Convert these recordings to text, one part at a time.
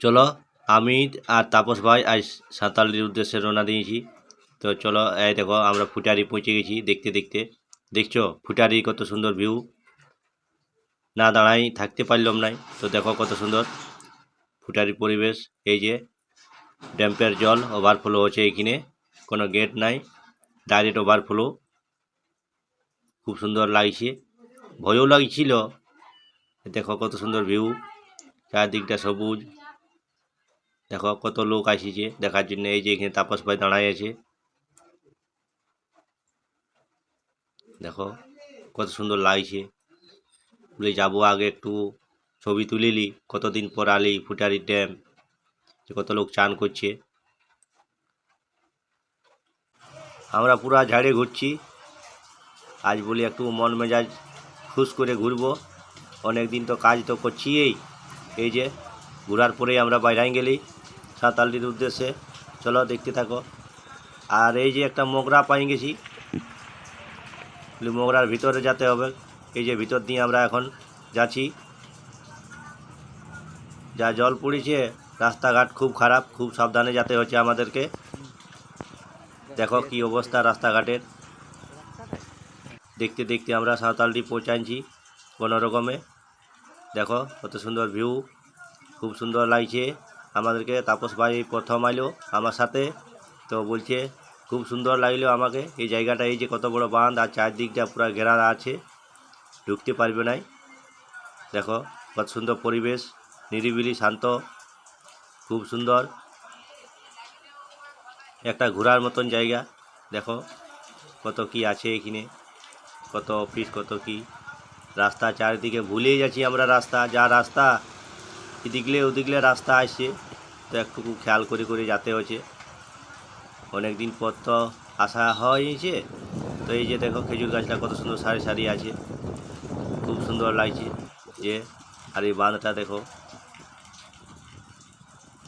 চলো, আমি আর তাপস ভাই আজ সাঁতালির উদ্দেশ্যে রওনা দিয়েছি। তো চলো, এই দেখো, আমরা ফুটারি পৌঁছে গেছি দেখতে দেখতে। দেখছ, ফুটারি কত সুন্দর ভিউ না দাঁড়াই, থাকতে পারলাম নাই তো দেখো কত সুন্দর ফুটারি পরিবেশ। এই যে, ড্যাম্পের জল ওভারফ্লো হচ্ছে এখানে। কোনো গেট নাই ডাইরেক্ট ওভারফ্লো খুব সুন্দর লাগছে। ভয়ও লাগছিল। দেখো কত সুন্দর ভিউ চারদিকটা সবুজ। দেখো কত লোক আসিছে, দেখার জন্য এই যে এখানে তাপস ভাই দাঁড়ায় আছে। দেখো কত সুন্দর লাগছে। বলে যাব আগে একটু ছবি তুলিলি কতদিন পর আলি ফুটারি ড্যাম কত লোক চান করছে। আমরা পুরা ঝাড়ে ঘুরছি। আজ বলি একটু মন মেজাজ খুশ করে ঘুরবো। অনেক দিন তো কাজ তো করছি এই এই যে ঘোরার পরেই আমরা বাইরে গেলি সাঁতালটির উদ্দেশ্যে। চলো দেখতে থাকো। আর এই যে একটা মোগরা পাই গেছি। মোগরার ভিতরে যেতে হবে। এই যে ভিতর দিয়ে আমরা এখন যাচ্ছি। যা জল পড়েছে, রাস্তাঘাট খুব খারাপ, খুব সাবধানে যেতে হচ্ছে আমাদেরকে। দেখো কি অবস্থা রাস্তাঘাটের। দেখতে দেখতে আমরা সাঁওতালটি পৌঁছাচ্ছি কোনো রকমে। দেখো কত সুন্দর ভিউ খুব সুন্দর লাগছে। আমাদেরকে তাপস ভাই প্রথম আইলো আমার সাথে। তো বলছে, খুব সুন্দর লাগল আমাকে। এই জায়গাটা এই যে কত বড় বাঁধ আর চারদিকটা পুরো ঘেরা আছে, ঢুকতে পারবে নাই। দেখো, কত সুন্দর পরিবেশ, নিরিবিলি, শান্ত, খুব সুন্দর। একটা ঘোরার মতন জায়গা। দেখো, কত কি আছে এখানে, কত অফিস, কত কি। রাস্তা চারিদিকে ভুলেই যাচ্ছি আমরা রাস্তা। যা রাস্তা এদিকলে ওদিকলে রাস্তা আসছে তো একটুকু খেয়াল করে করে যেতে হচ্ছে অনেক দিন পর তো আসা হয়েছে, তো এই যে দেখো খেজুর গাছটা কত সুন্দর সারি সারি আছে, খুব সুন্দর লাগছে যে, আর এই বাঁধটা দেখো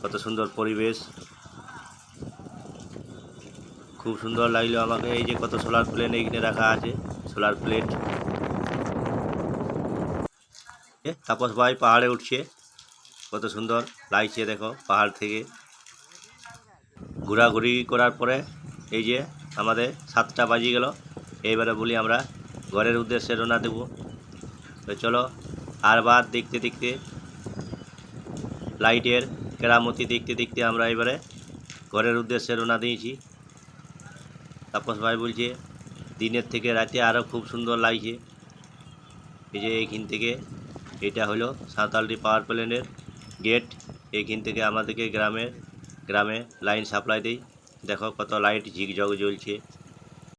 কত সুন্দর পরিবেশ। খুব সুন্দর লাগল আমাকে, এই যে কত সোলার প্লেন এইখানে রাখা আছে সোলার প্লেট তাপস ভাই পাহাড়ে উঠছে। কত সুন্দর লাগছে দেখো পাহাড় থেকে। ঘোরাঘুরি করার পরে এই যে আমাদের সাতটা বাজিয়ে গেল। এইবারে বলি আমরা ঘরের উদ্দেশ্যে রওনা দেবো। তো চলো আর বার দেখতে দেখতে, লাইটের কেরামতি দেখতে দেখতে আমরা এবারে ঘরের উদ্দেশ্যে রওনা দিয়েছি। তাপস ভাই বলছে, দিনের থেকে রাতে আরও খুব সুন্দর লাগছে। এই যে এইখান থেকে, এটা হলো সাঁওতালটি পাওয়ার প্ল্যানের গেট এইখান থেকে আমাদেরকে গ্রামে গ্রামে লাইন সাপ্লাই দেয়। দেখো কত লাইট ঝিকঝক জ্বলছে।